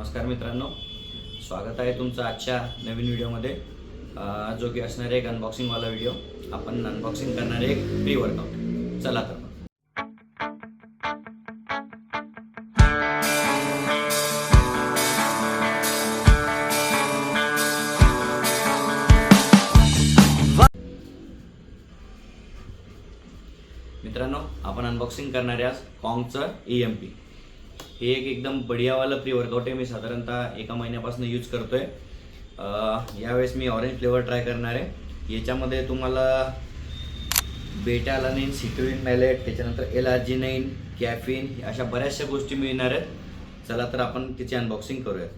नमस्कार मित्रांनो. स्वागत आहे तुमचं आजच्या नवीन व्हिडिओमध्ये. जो की असणार एक अनबॉक्सिंगवाला व्हिडिओ. आपण अनबॉक्सिंग करणार एक प्री वर्कआउट चला तर मित्रांनो आपण अनबॉक्सिंग करणाऱ्या कॉंगचं ई एम पी हे एक एकदम बढियावालं प्री वर्कआउट आहे. मी साधारणतः एका महिन्यापासून यूज करतोय. आहे यावेळेस मी ऑरेंज फ्लेवर ट्राय करणार आहे. याच्यामध्ये तुम्हाला बेटालानिन सिट्रोइन मॅलेट त्याच्यानंतर एलार्जिनाईन कॅफिन अशा बऱ्याचशा गोष्टी मिळणार आहेत. चला तर आपण तिची अनबॉक्सिंग करूयात.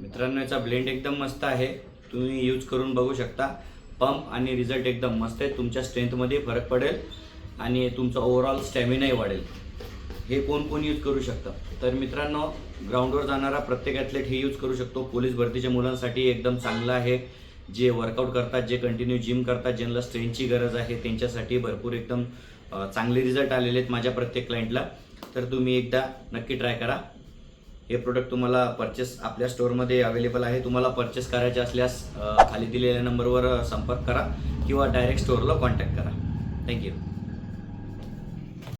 मित्रांनो याचा ब्लेंड एकदम मस्त आहे. तुम्ही यूज करून बघू शकता. पंप आणि रिझल्ट एकदम मस्त आहे. तुमच्या स्ट्रेंथमध्ये फरक पडेल आणि तुमचा ओव्हरऑल स्टॅमिनाही वाढेल. हे कोण कोण यूज करू शकतं? तर मित्रांनो ग्राउंडवर जाणारा प्रत्येक ॲथलेट हे यूज करू शकतो. पोलीस भरतीच्या मुलांसाठी एकदम चांगलं आहे. जे वर्कआउट करतात जे कंटिन्यू जिम करतात ज्यांना स्ट्रेंथची गरज आहे त्यांच्यासाठी भरपूर एकदम चांगले रिझल्ट आलेले आहेत माझ्या प्रत्येक क्लायंटला तर तुम्ही एकदा नक्की ट्राय करा. हे प्रोडक्ट तुम्हाला परचेस आपल्या स्टोअरमध्ये अवेलेबल आहे. तुम्हाला परचेस करायचे असल्यास खाली दिलेल्या नंबरवर संपर्क करा किंवा डायरेक्ट स्टोअरला कॉन्टॅक्ट करा. Thank you